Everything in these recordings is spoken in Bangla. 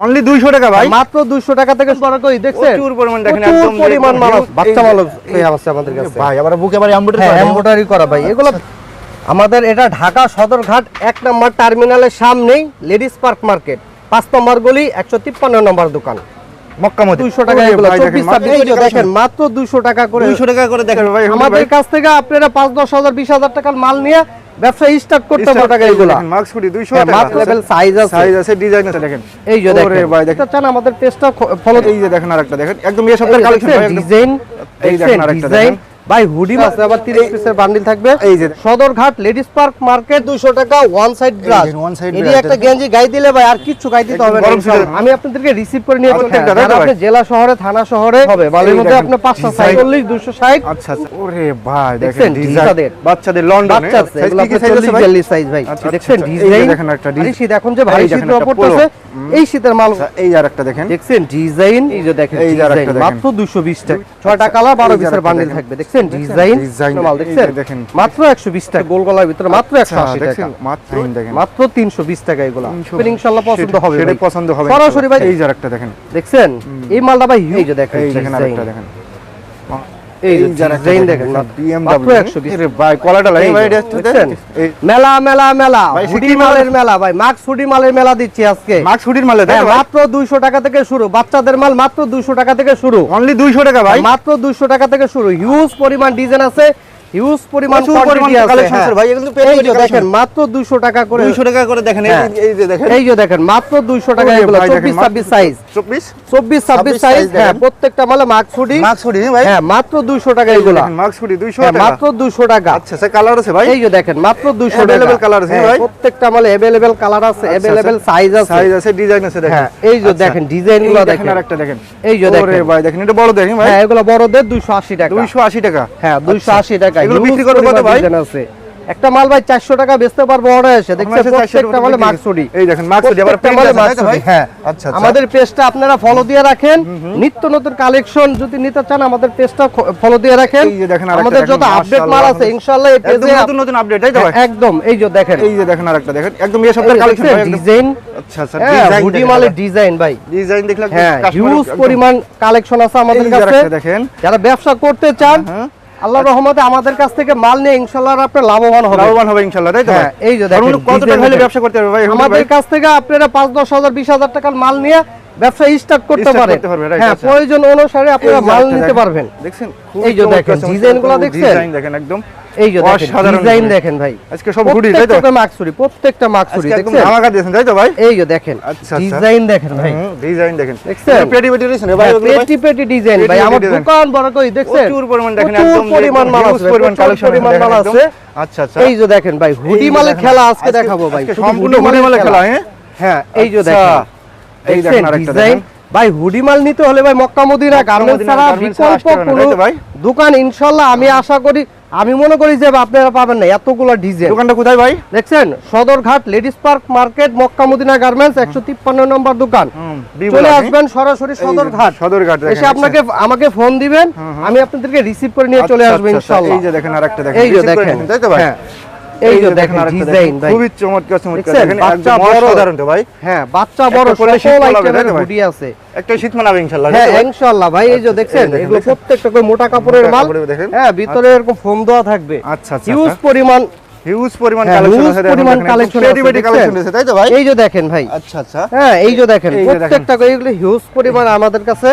অনলি 200 টাকা ভাই। মাত্র 200 টাকা থেকে শুরু করে দেখছেন প্রচুর পরিমাণ দেখেন একদম পরিমাণ huge- বাচ্চা এই যে- হয়ে আছে আমাদের কাছে। ভাই আবার বুকে এমব্রয়ডারি হ্যাঁ করা এমব্রয়ডারি করা ভাই। এগুলো আমাদের এটা ঢাকা সদরঘাট এক নম্বর টার্মিনালের সামনেই লেডিস পার্ক মার্কেট। পাঁচ নম্বর গলি একশো তিপ্পান্ন নম্বর দোকান। মক্কা দুইশো টাকা ওরে এগুলো ভাই, চব্বিশ দেখেন, ছাব্বিশ এই যে মাত্র দেখেন দুইশো টাকা করে। 200 টাকা করে দেখেন আমাদের কাছ থেকে আপনারা পাঁচ দশ হাজার বিশ হাজার টাকার মাল নিয়ে ব্যবসা স্টার্ট করতে পারবেন টাকা এগুলো। মার্কস ফুটি 200 হ্যাঁ, টাকা। মাত্র লেভেল সাইজ আছে। সাইজ আছে ডিজাইন আছে দেখেন। এই যে দেখেন। ভাই দেখেন। চান আমাদের পেজটা ফলো এই যে দেখেন আরেকটা দেখেন। একদম এই সপ্তাহের কালেকশন ডিজাইন এই দেখেন আরেকটা দেখেন। ভাই হুডি আছে আবার 30 পিসের বান্ডিল থাকবে। এই যে সদরঘাট লেডিস পার্ক মার্কেট 200 টাকা ওয়ান সাইড এটি একটা গেঞ্জি গাই দিলে ভাই আর কিচ্ছু গাই দিতে হবে না। আমি আপনাদেরকে রিসিভ করে নিয়ে প্রত্যেকটা, ভাই? আপনি জেলা শহরে থানা শহরে হবে বালের মধ্যে দেখেন, আপনার 500 design। 40 260 আচ্ছা আচ্ছা। ওরে ভাই দেখেন ডিজাইন বাচ্চাদের। লন্ডনে। আছে কি সাইজ আছে 40 সাইজ ভাই। আচ্ছা, আচ্ছা, যে ডিজাইন দেখেন একটা আরে ডিজাইন। শীত এখন যে ভারী শীত দেখেন একটা পড়তেছে এই শীতের মাল আচ্ছা, এই আরেকটা দেখেন। দেখছেন ডিজাইন এই যে দেখেন এই দেখেন। মাত্র 220 টাকা। কালার 12 পিসের বান্ডিল দেখেন। দেখছেন? ডিজাইন ডিজাইন, মাল দেখছেন? দেখেন। মাত্র 120 টাকা। গোল গলার ভিতরে মাত্র 180 টাকা। মাত্র দেখেন। মাত্র 320 টাকা এগুলা। 320 ইনশাআল্লাহ পছন্দ হবে সেটা পছন্দ হবে। সরাসরি ভাই এই যে আরেকটা দেখেন। দেখছেন? এই মালটা ভাই এই যে দেখেন এই দেখেন আরেকটা দেখেন। এই ডিজাইন দেখেন মাত্র BMW 120 এরে ভাই কলাটা লাগে ভাই দেখছেন? মেলা মেলা মেলা হুডি মালের মেলা ভাই মাক্স হুডি মালের মেলা দিচ্ছি আজকে। মার্কস ফুটির মালে তাই হ্যাঁ, তো ভাই। মাত্র 200 টাকা থেকে শুরু বাচ্চাদের মাল মাত্র 200 টাকা থেকে শুরু। অনলি 200 টাকা ভাই। মাত্র 200 টাকা থেকে শুরু হিউজ পরিমাণ ডিজাইন আছে। হিউজ পরিমাণ প্রচুর পরিমাণ quantity আছে collection আছে হ্যাঁ। ভাই, এগুলো তো এই পেটি যে পেটি দেখেন মাত্র 200 টাকা করে 200 টাকা করে দেখেন এই হ্যাঁ। যে- এই যে দেখেন এই যে দেখেন মাত্র 200 টাকা ওরে এগুলো ভাই, দেখেন, 24 26 সাইজ 24 24 26 26 সাইজ size হ্যাঁ দেখেন। প্রত্যেকটা মালে মার্কস হুডি মার্কস ফুটি ভাই হ্যাঁ মাত্র 200 টাকা এই যে এগুলো দেখেন মার্কস ফুটি 200 হ্যাঁ টাকা মাত্র 200 টাকা আচ্ছা স্যার কালার আছে ভাই এই যে দেখেন মাত্র 200 টাকা Available color আছে, হ্যাঁ, ভাই? প্রত্যেকটা মালে अवेलेबल কালার আছে अवेलेबल সাইজ আছে সাইজ আছে ডিজাইন আছে দেখেন হ্যাঁ এই যে আচ্ছা। দেখেন ডিজাইন এই গুলো দেখেন দেখেন আরেকটা দেখেন এই যে ওরে দেখেন ভাই দেখেন এটা বড় দেখেন ভাই হ্যাঁ এগুলো বড়দের 280 টাকা 280 টাকা হ্যাঁ 280 টাকা এগুলো বিক্রি করবে কত ভাই? আছে। একটা মাল ভাই 400 টাকা বেচতে পারব অর্ডার এসে। দেখছেন আমার কাছে 400 প্রত্যেকটা মালে মার্কসুডি এই দেখেন মার্কসুডি আবার প্রত্যেকটা আছে, তাই তো ভাই? মার্কসুডি হ্যাঁ আচ্ছা, আচ্ছা। আমাদের পেজটা আপনারা ফলো দিয়ে রাখেন। নিত্য নতুন কালেকশন যদি নিতে চান আমাদের পেজটা ফলো দিয়ে রাখেন। এই যে দেখেন আমাদের যত আপডেট মাল আছে ইনশাআল্লাহ এই একদম পেজে নতুন নতুন আপডেট তাই তো ভাই? একদম। এই যে দেখেন। এই যে দেখেন আরেকটা দেখেন। একদম এই সপ্তাহের কালেকশন ভাই ডিজাইন আচ্ছা আচ্ছা হ্যাঁ ডিজাইন হুডি মালের ডিজাইন ভাই। ডিজাইন দেখলে একদম হ্যাঁ customer হিউজ পরিমাণ কালেকশন আছে আমাদের কাছে। দেখেন। যারা ব্যবসা করতে চান আল্লাহর রহমতে আমাদের কাছ থেকে মাল নিয়ে ইনশাল্লাহ আপনি লাভবান হবেন লাভবান হবে ইনশাল্লাহ তাই তো হ্যাঁ, এই যে দেখেন, কত টাকা হলে ব্যবসা করতে পারবে ভাই? আমাদের কাছ থেকে আপনারা পাঁচ দশ হাজার বিশ হাজার টাকার মাল নিয়ে ব্যবসা স্টার্ট করতে পারেন হ্যাঁ আচ্ছা। প্রয়োজন অনুসারে আপনারা মাল নিতে পারবেন। দেখছেন? এই যে দেখেন, ডিজাইনগুলো দেখছেন? ডিজাইন দেখেন একদম। এই যে দেখেন ডিজাইন ডিজাইন। দেখেন। ভাই। আজকে সব তাই তো? প্রত্যেকটা মাকসুরি প্রত্যেকটা মাকসুরি দেখছেন? ধামাকা দিয়েছেন তাই তো ভাই? এই যে দেখেন আচ্ছা, আচ্ছা। ডিজাইন দেখেন ভাই। ডিজাইন দেখেন। দেখছেন? পেটি পেটি রয়েছে না ভাই? পেটি পেটি ডিজাইন ভাই আমার দোকান বড় কই দেখছেন? প্রচুর পরিমাণ দেখেন একদম পরিমাণ মাল আছে পরিমাণ কালেকশন পরিমাণ মাল আছে। আচ্ছা আচ্ছা। এই যে দেখেন ভাই হুডি মালের খেলা আজকে দেখাবো ভাই সম্পূর্ণ হুডি মালের খেলা হ্যাঁ? হ্যাঁ এই যে আচ্ছা। দেখেন। এই দেখেন আরেকটা ডিজাইন ভাই হুডি মাল নিতে হলে ভাই মক্কা মদিনা গার্মেন্টস ছাড়া বিকল্প কোনো? দোকান ইনশাআল্লাহ আমি আশা করি আমি মনে করি যে আপনারা পাবেন না এতগুলো ডিজাইন। দোকানটা কোথায় ভাই? দেখছেন Sadarghat ladies park market Makka Madina garments একশো তিপ্পান্ন নম্বর দোকান। চলে আসবেন সরাসরি সদরঘাট। সদরঘাট এসে আপনাকে আমাকে ফোন দিবেন আমি আপনাদেরকে রিসিভ করে নিয়ে চলে আচ্ছা, আসব আচ্ছা, ইনশাআল্লাহ এই যে দেখেন আরেকটা দেখেন। এই যে দেখেন। তাই তো ভাই? হ্যাঁ। এই যে দেখেন আরেকটা ডিজাইন ভাই খুবই চমৎকার চমৎকার। দেখেন বাচ্চা বড়। অসাধারণ তো ভাই। হ্যাঁ বাচ্চা বড় একটা পরলে শীত সকল আইটেমের হুডি আছে। একটা শীত মানাবে ইনশাআল্লাহ হ্যাঁ ভাই? ইনশাআল্লাহ ভাই এই যে দেখছেন? দেখেন, এগুলো প্রত্যেকটা করে মোটা কাপড়ের মাল। হ্যাঁ ভিতরে এরকম ফোম দেওয়া থাকবে। আচ্ছা আচ্ছা হিউজ আচ্ছা। পরিমাণ হিউজ পরিমাণ হ্যাঁ, কালেকশন আছে পরিমাণ পেটি আছে, দেখছেন? কালেকশন আছে তাই তো ভাই? এই যে দেখেন ভাই। আচ্ছা আচ্ছা। হ্যাঁ এই যে দেখেন যে। প্রত্যেকটা এগুলো হিউজ পরিমাণ আমাদের কাছে।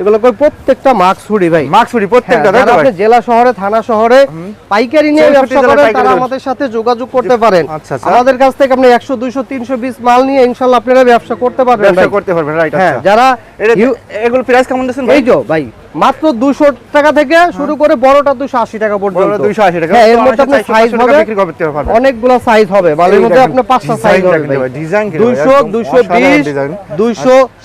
এগুলো করে প্রত্যেকটা ভাই। মার্কসুরি হ্যাঁ, প্রত্যেকটা তাই তো ভাই? আপনি জেলা শহরে থানা শহরে পাইকারি নিয়ে ব্যবসা করেন তারা আমাদের সাথে যোগাযোগ করতে পারেন। আচ্ছা, আচ্ছা। আমাদের কাছ থেকে আপনি একশো দুইশো তিনশো বিশ মাল নিয়ে ইনশাল্লাহ আপনারা ব্যবসা করতে পারবেন ব্যবসা করতে পারবেন রাইট হ্যাঁ আচ্ছা। যারা এগুলো প্রাইস কেমন দিচ্ছেন ভাই? এই তো ভাই মাত্র দুশো টাকা থেকে শুরু করে বড়টা দুশো আশি টাকা পর্যন্ত। বড়টা 280 টাকা। হ্যাঁ এর মধ্যে আপনার সাইজ হবে বিক্রি করতে পারবেন। অনেকগুলো সাইজ হবে মালের এই মধ্যে আপনার পাঁচটা সাইজ হবে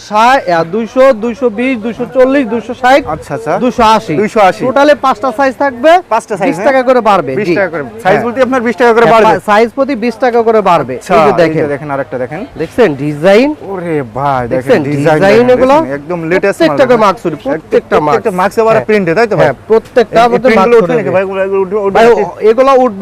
ষাট দুইশো দুইশো বিশ দুইশো চল্লিশ দুইশো ষাট আচ্ছা আচ্ছা। দুশো আশি। 280 টোটালে পাঁচটা সাইজ থাকবে পাঁচটা বিশ হ্যাঁ? টাকা করে বাড়বে 20 টাকা করে সাইজ হ্যাঁ। বলতে আপনার 20 টাকা করে হ্যাঁ, বাড়বে। সাইজ প্রতি বিশ টাকা করে বাড়বে এই যে দেখেন। দেখেন আরেকটা দেখেন। দেখছেন ডিজাইন ওরে ভাই দেখেন ডিজাইন ডিজাইন এগুলো? একদম লেটেস্ট প্রত্যেকটা মার্কসুরি প্রত্যেকটা মার্ক প্রত্যেকটা আবার হ্যাঁ। প্রিন্টে তাই তো ভাই? হ্যাঁ প্রত্যেকটা আমাদের উঠবে নাকি? ভাই এগুলো- উঠবে-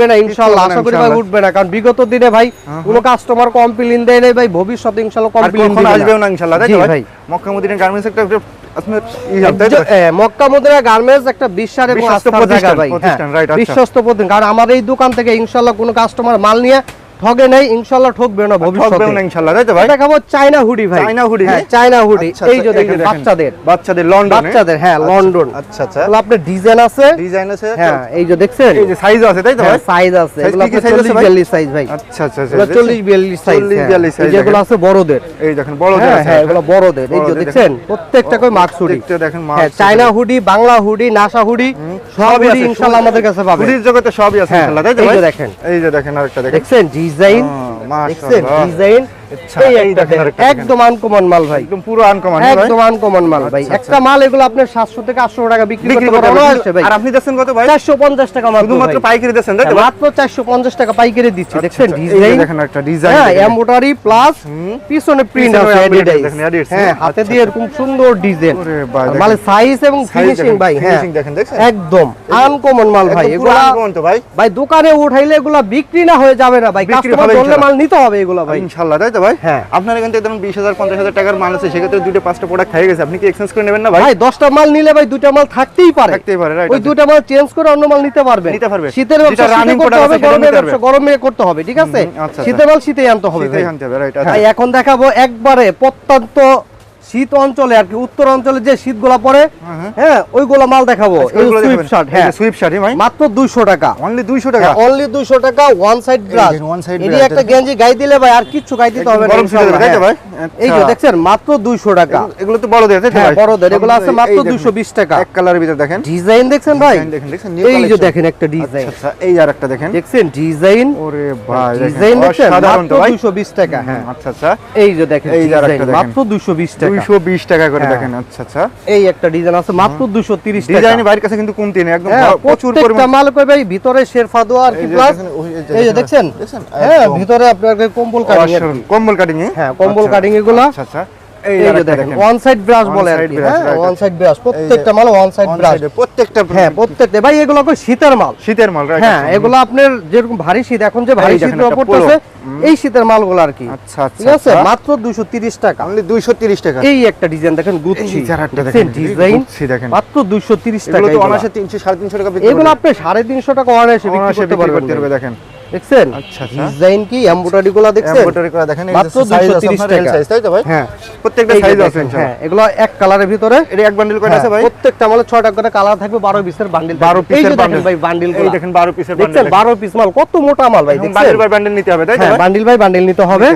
না না আশা করি ভাই উঠবে না কারণ বিগত দিনে ভাই কোনো কাস্টমার কমপ্লেন দেয় নাই ভাই ভবিষ্যতে ইনশাল্লাহ আর কমপ্লেন কখনো আসবেও না ইনশাআল্লাহ তাই তো ভাই। মক্কা মদিনা গার্মেন্টস একটা? একজ- এ, মক্কা মদিনা গার্মেন্টস একটা বিশ্বাস এবং আস্থার জায়গা ভাই হ্যাঁ, আচ্ছা। বিশ্বস্ত প্রতিষ্ঠান কারণ আমার এই দোকান থেকে ইনশাল্লাহ কোনো কাস্টমার মাল নিয়ে ঠগে নেই ইনশাল্লাহ ঠকবে না ভবিষ্যতে ঠকবেও না ইনশাআল্লাহ তাই তো ভাই? দেখাবো চায়না হুডি ভাই। চায়না hoodie, হ্যাঁ হ্যাঁ? China hoodie. আচ্ছা, এই যে আচ্ছা, দেখেন বাচ্চাদের। বাচ্চাদের লন্ডন? বাচ্চাদের হ্যাঁ লন্ডন। আচ্ছা আচ্ছা। এগুলো আপনার ডিজাইন আছে? ডিজাইন আছে হ্যাঁ এই যে দেখছেন? এই যে সাইজ আছে তাই তো ভাই? সাইজ আছে। এগুলো আছে 40 42 সাইজ ভাই। আচ্ছা আচ্ছা আচ্ছা 40 42 সাইজ 40 42 size যেগুলো আছে বড়দের। এই দেখেন বড়দের হ্যাঁ আছে হ্যাঁ এগুলো বড়দের। এই যে দেখছেন? প্রত্যেকটা করে মার্কস হুডি প্রত্যেকটা দেখেন marks হ্যাঁ China hoodie Bangla hoodie NASA hoodie সব সবই আছে, ইনশাআল্লাহ আমাদের কাছে পাবেন। হুডির জগতে সবই আছে হ্যাঁ, ইনশাআল্লাহ তাই তো ভাই এই যে দেখেন। এই যে দেখেন আরেকটা দেখেন। দেখছেন? ডিজাইন ডিজাইন আচ্ছা। একদম আনকমন মাল ভাই। একদম পুরো আনকমন একদম আনকমন মাল ভাই। একটা মাল এগুলো আপনার 700 থেকে 800 টাকা বিক্রি বিক্রি করতে করতে পারবেন পারবেন। ভাই আর আপনি দিচ্ছেন কত ভাই? 450 টাকা মাত্র শুধুমাত্র পাইকারি দিচ্ছেন তাই তো ভাই? মাত্র 450 টাকা পাইকারি দিচ্ছি দেখছেন? এই যে ডিজাইন দেখেন একটা ডিজাইন হ্যাঁ এমব্রয়ডারি প্লাস পিছনে প্রিন্ট আছে embroidery Adidas দেখেন, Adidas, হ্যাঁ হাতে দিয়ে এরকম সুন্দর ডিজাইন ওরে ভাই, দেখেন। মানে সাইজ এবং ফিনিশিং ভাই হ্যাঁ। finishing দেখেন, একদম আনকমন মাল ভাই। একদম পুরো তো ভাই। ভাই দোকানে উঠাইলে এগুলা বিক্রি না হয়ে যাবে না ভাই। কাস্টমার মাল নিতে হবে এগুলা ভাই। ইনশাআল্লাহ তাই তো ভাই? হ্যাঁ। আপনার এখান থেকে ধরুন বিশ হাজার পঞ্চাশ হাজার টাকার মাল আছে সেক্ষেত্রে দুটো পাঁচটা প্রোডাক্ট খাই গেছে। আপনি কি এক্সচেঞ্জ করে নেবেন না ভাই? দশটা মাল নিলে ভাই দুটা মাল থাকতেই পারে। থাকতেই পারে, ওই দুটা মাল চেঞ্জ করে অন্য মাল নিতে পারবে। নিতে পারবে। শীতের ব্যবসা শীতে করতে হবে গরমের ব্যবসা। গরমে করতে হবে ঠিক আছে? আচ্ছা, শীতের মাল শীতেই আনতে হবে শীতেই আনতে হবে রাইট ভাই এখন দেখাবো একবারে প্রত্যন্ত শীত অঞ্চলে আর কি উত্তর অঞ্চলে যে শীতগুলা পড়ে হ্যাঁ ওইগুলা মাল দেখাবো। এই সুইপ শার্ট হ্যাঁ। সুইপ শার্ট ভাই। মাত্র 200 টাকা। অনলি 200 টাকা। অনলি 200 টাকা ওয়ান সাইড side একটা গেঞ্জি গাই দিলে ভাই আর কিচ্ছু গাই দিতে হবে না গরম শীতে ভাই? হ্যাঁ। এই যে আচ্ছা। দেখছেন মাত্র 200 টাকা। এগুলো- তো তো হ্যাঁ ভাই? বড়দের এগুলো আছে মাত্র দেখেন, 220 টাকা। এক কালারের ভিতর দেখেন। ডিজাইন দেখছেন ভাই? দেখেন, এই যে দেখেন একটা ডিজাইন। আচ্ছা আচ্ছা এই আর একটা দেখেন। দেখছেন ডিজাইন? ওরে ভাই ডিজাইন দেখছেন? মাত্র তো ভাই। 220 টাকা হ্যাঁ। আচ্ছা আচ্ছা। এই যে দেখেন এই যে আরেকটা ডিজাইন দেখেন। মাত্র 220 টাকা। 220 টাকা করে হ্যাঁ। দেখেন আচ্ছা আচ্ছা। এই একটা ডিজাইন আছে মাত্র 230 টাকা। ডিজাইন বাইরের কাছে কিন্তু কমতি নেই একদম হ্যাঁ, প্রচুর পরিমাণ। মাল কই ভাই? ভিতরে শেরফা দো আর কি প্লাস এই যে দেখছেন? হ্যাঁ ভিতরে আপনার কম্বল কাটিং। কম্বল কাটিং হ্যাঁ কম্বল কাটিং এগুলা। আচ্ছা আচ্ছা। এই যে দেখেন ওয়ান সাইড ব্রাশ বলে আর কি হ্যাঁ? ওয়ান সাইড ব্রাশ প্রত্যেকটা মাল ওয়ান সাইড ব্রাশ প্রত্যেকটা হ্যাঁ প্রত্যেকটা। ভাই এগুলো কই শীতের মাল। শীতের মাল হ্যাঁ এগুলো আপনার যেরকম ভারী শীত এখন যে ভারী শীত পড়তেছে এই শীতের মালগুলো আর কি। আচ্ছা আচ্ছা ঠিক আছে মাত্র 230 টাকা। অনলি 230 টাকা। এই একটা ডিজাইন দেখেন গুচ্ছি এই যে আরেকটা দেখছেন দেখেন, ডিজাইন দেখেন। মাত্র 230 টাকা এগুলো তো এগুলা। অনাসে 300 350 টাকা এগুলো আপনি সাড়ে তিনশো টাকা বিক্রি করতে পারবেন। দেখেন। দেখছেন? আচ্ছা, আচ্ছা। ডিজাইন কি? এমব্রয়ডারি গুলো দেখছেন? এমব্রয়ডারি গুলো দেখেন মাত্র 230 টাকা। সাইজ তাই তো ভাই? হ্যাঁ। প্রত্যেকটা সাইজ আছে হ্যাঁ এগুলো এক কালারের ভিতরে এটা এক বান্ডিল কয়টা আছে হ্যাঁ, ভাই? প্রত্যেকটা মালে 6টা করে কালার থাকবে বারো পিসের বান্ডিল 12 এই পিসের বান্ডিল ভাই বান্ডিলগুলো। দেখেন 12 পিসের দেখছেন? বান্ডিল বারো পিস মাল কত মোটা মাল ভাই দেখছেন? বান্ডিল ভাই বান্ডিল নিতে হবে তাই তো হ্যাঁ বান্ডিল ভাই বান্ডিল নিতে হবে।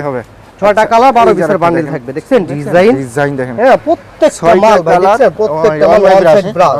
ছয়টা কালার বারো পিসের বান্ডিল থাকবে দেখছেন? ডিজাইন ডিজাইন দেখেন। হ্যাঁ প্রত্যেকটা মাল ভাই দেখছেন? প্রত্যেকটা মাল ব্রাশ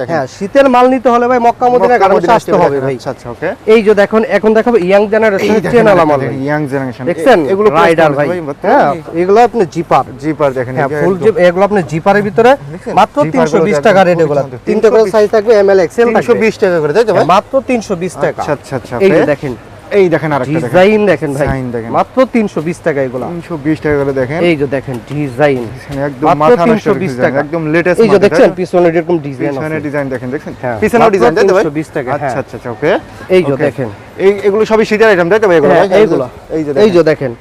দেখেন। হ্যাঁ শীতের মাল নিতে হলে ভাই মক্কা মদিনা গার্মেন্টস আসতে হবে ভাই। আচ্ছা আচ্ছা ওকে এই যে দেখুন এখন দেখাবো ইয়াং জেনারেশনের চেন আলা মাল ইয়াং জেনারেশন দেখছেন? এগুলো রাইডার ভাই। হ্যাঁ এগুলো আপনি জিপার জিপার দেখেন হ্যাঁ ফুল জিপ এগুলো আপনি জিপারের ভিতরে মাত্র জিপারগুলো 320 টাকা রেট এগুলো। তিনটে করে সাইজ থাকবে এম এল এক্সেল থাকবে 320 টাকা করে তাই তো ভাই? হ্যাঁ, মাত্র 320 টাকা। আচ্ছা আচ্ছা আচ্ছা এই দেখেন এই দেখেন আরেকটা ডিজাইন দেখেন ভাই। ডিজাইন দেখেন। মাত্র 320 টাকা এগুলো। 320 টাকা করে দেখেন। এই যে দেখেন ডিজাইন একদম মাত্র মাথা নষ্ট 320 টাকা। একদম লেটেস্ট এই যে দেখছেন পিছনে এরকম ডিজাইন পিছনে ডিজাইন দেখেন দেখছেন হ্যাঁ, পিছনেও ডিজাইন তাই ভাই? 320 টাকা, আচ্ছা হ্যাঁ। আচ্ছা আচ্ছা ওকে এই যে দেখেন। এই এগুলো সবই শীতের আইটেম তাই তো ভাই এগুলো হ্যাঁ, এইগুলো। এই যে এই যে দেখেন।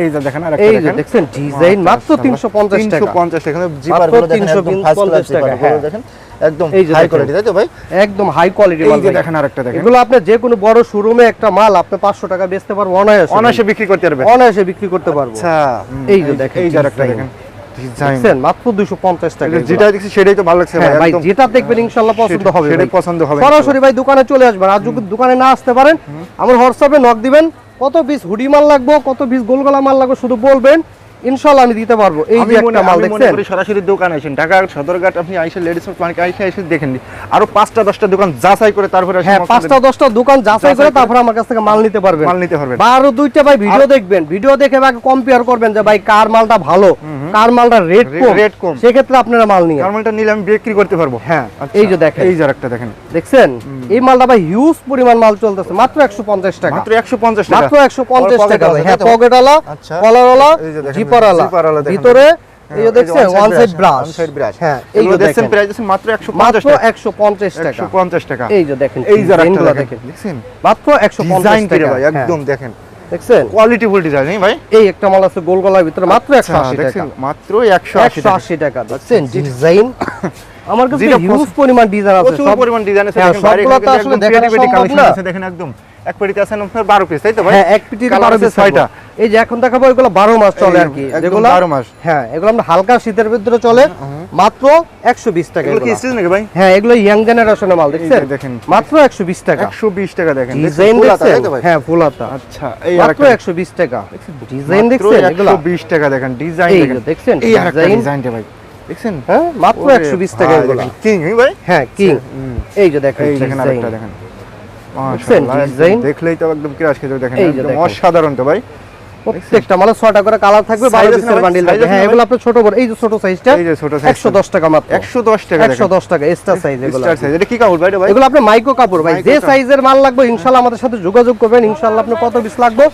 এই যে দেখেন আরেকটা এই যে দেখেন। ডিজাইন মাত্র 350 টাকা। 350 টাকা। জিপারগুলো দেখেন একদম ফার্স্ট ক্লাস জিপার হ্যাঁ। দেখেন একদম হাই কোয়ালিটি তাই তো ভাই? একদম হাই কোয়ালিটি এই যে দেখেন আরেকটা দেখেন। এগুলো আপনি যে কোনো বড় শোরুমে একটা মাল আপনি 500 টাকা বেচতে পারব অনায়াসে অনায়াসে বিক্রি করতে পারবে অনায়াসে বিক্রি করতে পারব। আচ্ছা এই যে দেখেন, এই যে আরেকটা দেখেন। ডিজাইন মাত্র 250 টাকা যেটা দেখছি সেটাই তো ভালো লাগছে হ্যাঁ ভাই যেটা দেখবেন ইনশাআল্লাহ পছন্দ হবে সেটাই পছন্দ হবে। সরাসরি ভাই দোকানে চলে আসবেন। আর যদি দোকানে না আসতে পারেন আমার হোয়াটসঅ্যাপে নক দিবেন। কত পিস হুডি মাল লাগবো কত পিস গোলগলা মাল লাগবো শুধু বলবেন। ইনশাআল্লাহ আমি দিতে পারব। এই যে একটা মাল দেখছেন? সরাসরি দোকান ঢাকা সদরঘাট আপনি আইসে লেডিস আইসে এসে দেখেন আরও পাঁচটা দশটা দোকান যাচাই করে তারপরে হ্যাঁ পাঁচটা দশটা দোকান যাচাই করে করে তারপর আমার কাছ থেকে মাল নিতে পারবেন। মাল নিতে পারবেন। দুইটা ভাই ভিডিও দেখবেন। ভিডিও দেখে ভাই কম্পেয়ার করবেন যে ভাই কার মালটা ভালো কার মালটা রেট কম। rate কম। সেক্ষেত্রে আপনারা মাল নিয়ে কারমালটা নিলে আমি বিক্রি করতে পারব? হ্যাঁ আচ্ছা, এই যে দেখেন। এই যে আরেকটা দেখেন। দেখছেন? এই মালটা ভাই হিউজ পরিমাণ মাল চলতেছে। মাত্র একশো পঞ্চাশ টাকা। মাত্র 150 টাকা। মাত্র একশো পঞ্চাশ Pocket টাকা ভাই। হ্যাঁ? পকেটওয়ালা আচ্ছা। কলারওয়ালা ভিতরে এই দেখছেন one side brush side brush হ্যাঁ এই যে দেখছেন প্রাইস আছে মাত্র 150 মাত্র টাকা। 150 টাকা। এই যে দেখেন এই যে আরেকটা দেখেন। দেখেন। দেখছেন? মাত্র 150 ডিজাইন করে ভাই হ্যাঁ, একদম দেখেন। দেখছেন? কোয়ালিটি ফুল ডিজাইন হ্যাঁ ভাই? এই একটা মাল আছে গোল গলার ভিতরে মাত্র 180 আচ্ছা, টাকা। মাত্র 180 টাকা। দেখছেন? ডিজাইন আমার কাছে হিউজ পরিমাণ ডিজাইন আছে। প্রচুর পরিমাণ ডিজাইন আছে হ্যাঁ, দেখেন বাইরে আসলে দেখানো কালেকশন আছে দেখেন একদম। এক পেটিতে আছেন আপনার 12 পিস তাই তো ভাই? হ্যাঁ এক কালার 12 পিস ছয়টা। এই যে এখন দেখাবো এগুলো 12 মাস চলে আর কি। যেগুলো 12 মাস। হ্যাঁ এগুলো আমরা হালকা শীতের ভিতরে চলে। মাত্র 120 টাকা এগুলো কি এগুলো। নাকি ভাই? হ্যাঁ এগুলো ইয়াং জেনারেশনের মাল দেখছেন? দেখেন। মাত্র 120 টাকা। 120 টাকা দেখেন। ডিজাইন দেখছেন? হ্যাঁ ফুল হাতা আচ্ছা এই মাত্র আরেকটা 120 টাকা। ডিজাইন দেখছেন এগুলো? 120 টাকা দেখেন। ডিজাইন দেখেন। দেখছেন? এই ডিজাইন ডিজাইনটা ভাই। দেখছেন? হ্যাঁ মাত্র ওরে 120 টাকা এগুলো। কিং ভাই? হ্যাঁ কিং এই যে দেখেন দেখেন আরেকটা দেখেন দেখছেন মাশাআল্লাহ, একদম ডিজাইন? দেখলেই তো একদম ক্রাশ খেতে দেখেন। অসাধারণ তো ভাই। প্রত্যেকটা মালে ছয়টা করে কালার থাকবে Size বারো আছে না পিসের বান্ডিল থাকবে। হ্যাঁ এগুলো আপনার ছোট বড় এই যে ছোট সাইজটা এই যে ছোট একশো দশ টাকা মাত্র। 110 টাকা একশো দেখেন দশ টাকা এক্সট্রা সাইজ এগুলো স্টার সাইজ এটা কি কাপড় ভাই এটা ভাই এগুলো আপনি মাইক্রো কাপড় ভাই। যে সাইজের মাল লাগবে ইনশাল্লাহ আমাদের সাথে যোগাযোগ করবেন। ইনশাল্লাহ আপনি কত পিস লাগবে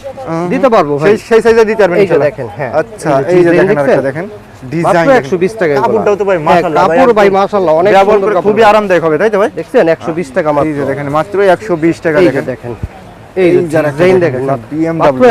দিতে পারব ভাই। সেই সেই সাইজে দিতে পারবেন ইনশাআল্লাহ। দেখেন, হ্যাঁ। আচ্ছা এই যে দেখেন? দেখেন। ডিজাইন মাত্র একশো বিশ টাকা এগুলো। কাপড়টাও তো ভাই মাশাআল্লাহ কাপড় ভাই একদম মাশাআল্লাহ অনেক ব্যবহার সুন্দর কাপড়। খুবই আরামদায়ক হবে তাই তো ভাই? দেখছেন একশো বিশ টাকা মাত্র এই যে দেখেন মাত্র 120 টাকা এই দেখেন। দেখেন। এই ডিজাইন দেখেন মাত্র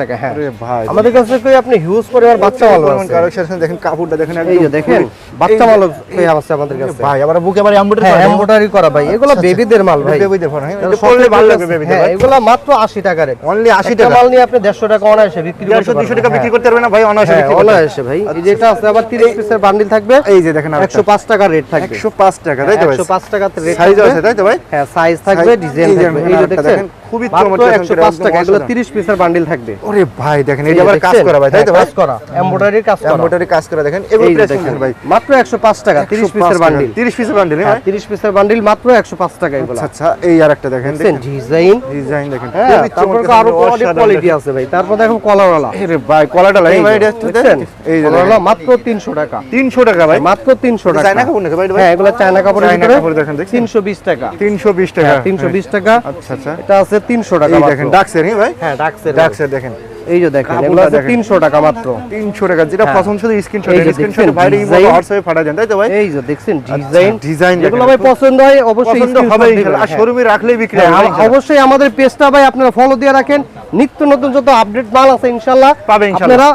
টাকা হ্যাঁ। আরে ভাই। আমাদের কাছে কই আপনি হিউজ পরিমাণ বাচ্চা মাল আছে। কালেকশন দেখেন কাপড়টা দেখেন এই যে দেখেন বাচ্চা মাল কই আছে আমাদের কাছে। ভাই আবার বুকে আবার এমব্রয়ডারি করা এমব্রয়ডারি করা ভাই এগুলো বেবিদের মাল ভাই। বেবিদের ফোন এটা এটা ভালো লাগবে বেবিদের হ্যাঁ এগুলো মাত্র 80 টাকা রেট। অনলি 80 টাকা। মাল নিয়ে আপনি 150 টাকা অনায়াসে বিক্রি করতে 150 টাকা পারবেন। বিক্রি করতে পারবে না ভাই অনায়াসে হ্যাঁ বিক্রি অনায়াসে ভাই। এই যেটা আছে আবার 30 পিসের বান্ডিল থাকবে। এই যে দেখেন আরেকটা। 105 টাকা রেট থাকবে। 105 টাকা তাই তো ভাই? 105 টাকাতে রেট সাইজ আছে তাই তো ভাই? হ্যাঁ সাইজ থাকবে ডিজাইন থাকবে। এই যে দেখেন, খুবই চমৎকার 105 টাকা এগুলো 30 পিসের বান্ডিল থাকবে। ওরে ভাই দেখেন এই আবার কাজ করা ভাই তাই তো হ্যাঁ, কাজ করা এমব্রয়ডারি কাজ করা। এমব্রয়ডারি কাজ করা দেখেন এগুলো প্রাইস দেখেন দেখেন ভাই। মাত্র 105 টাকা 30 পিসের বান্ডিল 30 পিসের বান্ডিল হ্যাঁ ভাই 30 পিসের বান্ডিল মাত্র 105 টাকা এগুলো। আচ্ছা আচ্ছা এই আরেকটা দেখেন দেখেন। ডিজাইন ডিজাইন দেখেন হ্যাঁ খুবই চমৎকার, আরও অনেক কোয়ালিটি আছে ভাই তারপর দেখো কলারওয়ালা এই রে ভাই কলাটা লাগে এই ভাই এটা দেখছেন? এই কলারওয়ালা মাত্র 300 টাকা। 300 টাকা ভাই? মাত্র 300 টাকা। চায়না কাপড় নাকি ভাই হ্যাঁ এগুলো চায়না কাপড়ের চায়না ভিতরে কাপড় দেখেন, দেখছেন? 320 টাকা। 320 টাকা। হ্যাঁ 320 টাকা। আচ্ছা আচ্ছা। এটা আছে 300 টাকা দেখেন ডাক্সের হ্যাঁ ভাই? হ্যাঁ ডাক্সের ডাক্সের দেখেন। এই যে দেখেন এগুলো আছে 300 টাকা মাত্র। 300 টাকা যেটা হ্যাঁ। পছন্দ শুধু স্ক্রিনশট স্ক্রিনশট বাইরে। হোয়াটসঅ্যাপে পাঠা দেন তাই তো ভাই? এই যে দেখছেন ডিজাইন ডিজাইন যেগুলো ভাই পছন্দ হয় অবশ্যই পছন্দ হবে আর হ্যাঁ। শোরুমে রাখলেই বিক্রি হ্যাঁ, হবে আর ইনশাআল্লাহ। অবশ্যই আমাদের পেজটা ভাই আপনারা ফলো দিয়ে রাখেন। নিত্য নতুন যত আপডেট মাল আছে ইনশাআল্লাহ পাবে ইনশাআল্লাহ। আপনারা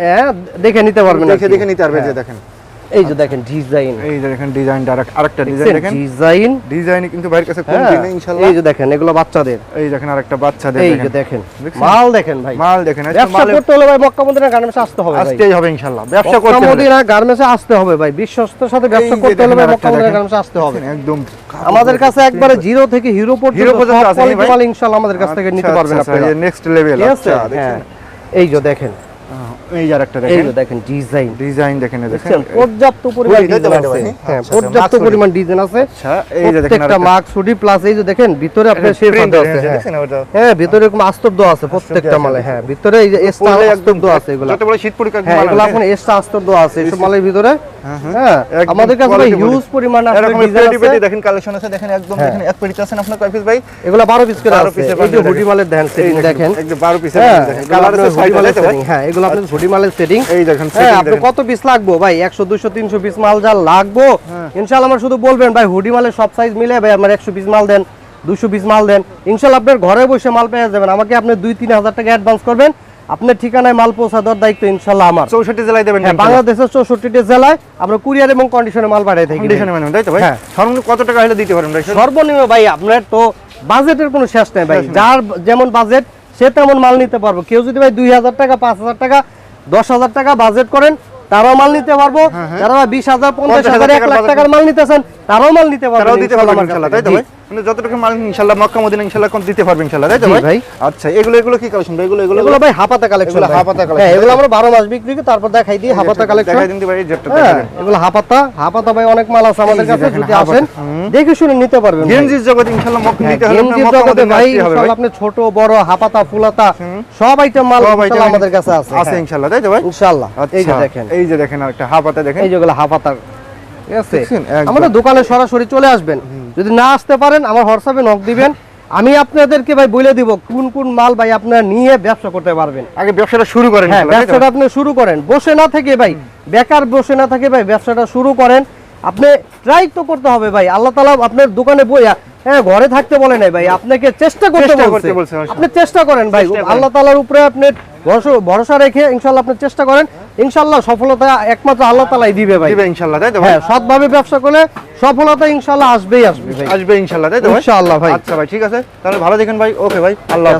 হ্যাঁ, দেখে নিতে পারবেন দেখে দেখে নিতে পারবেন হ্যাঁ, দেখেন। এই যে দেখেন ডিজাইন এই যে দেখেন ডিজাইনটা আরেকটা ডিজাইন দেখেন? ডিজাইন ডিজাইন কিন্তু ভাইয়ের কাছে হ্যাঁ ইনশাআল্লাহ? এই যে দেখেন এগুলো বাচ্চাদের। এই দেখেন আরেকটা বাচ্চাদের এই যে দেখেন মাল দেখেন ভাই। মাল দেখেন ব্যবসা করতে হলে ভাই মক্কা মদিনা গার্মেন্টসে আসতে হবে ভাই। আসতেই হবে ইনশাআল্লাহ ব্যবসা করতে মক্কা মদিনা গার্মেন্টসে আসতে হবে ভাই সাথে ব্যবসা করতে হলে ভাই মক্কা মদিনা গার্মেন্টসে আসতে হবে। একদম আমাদের কাছে একবারে জিরো থেকে হিরো পর্যন্ত হিরো পর্যন্ত সব আছে, ভাই? মাল ইনশাআল্লাহ আমাদের কাছ থেকে নিতে পারবেন আপনারা। নেক্সট লেভেল আচ্ছা হ্যাঁ দেখেন এই যে দেখেন। এই যে আরেকটা দেখেন। দেখেন ডিজাইন। ডিজাইন দেখেন দেখেন। পর্যাপ্ত পরিমাণ ডিজাইন আছে। হ্যাঁ আচ্ছা, পর্যাপ্ত পরিমাণ ডিজাইন আছে। আচ্ছা এই যে দেখেন একটা মার্ক হুডি প্লাস এই যে দেখেন ভিতরে আপনার শেপ print আছে হ্যাঁ? হ্যাঁ। ভিতরে এরকম আস্তর দেওয়া আছে প্রত্যেকটা মালে হ্যাঁ ভিতরে এই যে পরলে আস্তর দেওয়া আছে এগুলো। যত বড় শীত পরীক্ষা হ্যাঁ এগুলো এখন এক্সট্রা আস্তর দেওয়া আছে এইসব মালের ভিতরে। হ্যাঁ আমাদের কাছে quality হিউজ পরিমাণ এরকম পেটি পেটি দেখেন কালেকশন আছে দেখেন একদম হ্যাঁ। দেখেন এক পেটিতে আছেন আপনার কয় পিস ভাই? এগুলো 12 পিস করে আছে। এই যে হুডি মালের দেখেন সেটিং দেখেন একদম 12 পিসের হ্যাঁ দেখেন। কালার আছে হুডি মালের তাই তো? ভাই? setting, হ্যাঁ এগুলো আপনার হুডি মালের সেটিং এই দেখেন হ্যাঁ আপনি কত পিস লাগবো? ভাই একশো দুশো তিনশো পিস মাল যা লাগবো ইনশাল্লাহ আমার শুধু বলবেন ভাই হুডি মালের সব সাইজ মিলে ভাই আমার একশো পিস মাল দেন দুশো পিস মাল দেন। ইনশাল্লাহ আপনার ঘরে বসে মাল পেয়ে যাবেন। আমাকে আপনি দুই তিন হাজার টাকা অ্যাডভান্স করবেন। আপনার ঠিকানায় মাল পৌঁছা দেওয়ার দায়িত্ব ইনশাল্লাহ আমার। 64 জেলায় দেবেন হ্যাঁ বাংলাদেশের চৌষট্টিটি জেলায় আমরা কুরিয়ার এবং কন্ডিশনে মাল পাঠিয়ে থাকি। মানে তাই তো ভাই? হ্যাঁ। সর্বনিম্ন কত টাকা হলে দিতে পারেন সর্বনিম্ন ভাই আপনার তো বাজেটের কোনো শেষ নেই ভাই। যার যেমন বাজেট সে তেমন মাল নিতে পারব। কেউ যদি ভাই দুই হাজার টাকা পাঁচ হাজার টাকা দশ হাজার টাকা বাজেট করেন তারাও মাল নিতে পারব। যারা বিশ হাজার পঞ্চাশ হ্যাঁ, হাজার এক লাখ টাকার মাল নিতেছেন তারাও মাল নিতে কাছ তাই তো ভাই? মানে যতটুকু মাল ইনশাআল্লাহ মক্কা মদিনা ইনশাআল্লাহ কোন দিতে পারবে ইনশাআল্লাহ তাই তো ভাই। আচ্ছা এগুলো এগুলো কি কালেকশন এগুলো এগুলো এগুলো ভাই হাপাতা কালেকশন এগুলো হাপাতা collection, হ্যাঁ এগুলো আমরা বারো মাস বিক্রি করি তারপর দেখাই দিই হাপাতা কালেকশন দেখাই দিন ভাই যেটা হ্যাঁ দেখাবেন এগুলো হাপাতা। হাপাতা ভাই অনেক মাল আছে আমাদের কাছে যদি আসেন দেখে শুনে নিতে পারবেন গেঞ্জির ইনশাআল্লাহ মক্কা হ্যাঁ, নিতে হলে আপনার গেঞ্জির মক্কা জগতে ভাই ইনশাআল্লাহ আপনি ছোট বড় হাপাতা ফুলাতা সব আইটেম মাল ইনশাআল্লাহ আমাদের কাছে আছে। আছে। ইনশাআল্লাহ তাই তো ভাই? ইনশাআল্লাহ এই যে আচ্ছা, দেখেন। এই যে দেখেন আরেকটা হাফাতা দেখেন। এই যেগুলো হাফাতা ঠিক আছে? আমাদের দোকানে সরাসরি চলে আসবেন। যদি না আসতে পারেন আমার হোয়াটসঅ্যাপে নক দিবেন। আমি আপনাদেরকে ভাই বলে দিব কোন কোন মাল ভাই আপনারা নিয়ে ব্যবসা করতে পারবেন। আগে ব্যবসাটা শুরু করেন হ্যাঁ? ব্যবসাটা আপনি শুরু করেন। বসে না থেকে ভাই বেকার বসে না থেকে ভাই ব্যবসাটা শুরু করেন। আপনি ট্রাই তো করতে হবে ভাই। আল্লাহ তালা আপনার দোকানে বইয়া হ্যাঁ ঘরে থাকতে বলে নাই ভাই। আপনাকে চেষ্টা করতে বলছে। আপনি চেষ্টা করেন ভাই। আল্লাহ তালার উপরে আপনি ভরসা- ভরসা রেখে ইনশাল্লাহ আপনি চেষ্টা করেন। ইনশাল্লাহ সফলতা একমাত্র আল্লাহ তালাই দিবে ভাই। দিবে ইনশাল্লাহ তাই তো ভাই? হ্যাঁ সৎভাবে ব্যবসা করলে সফলতা ইনশাল্লাহ আসবেই আসবে ভাই। আসবে ইনশাল্লাহ তাই তো ভাই? ইনশাআল্লাহ ভাই। আচ্ছা ভাই ঠিক আছে। তাহলে ভালো দেখেন ভাই। ওকে ভাই আল্লাহ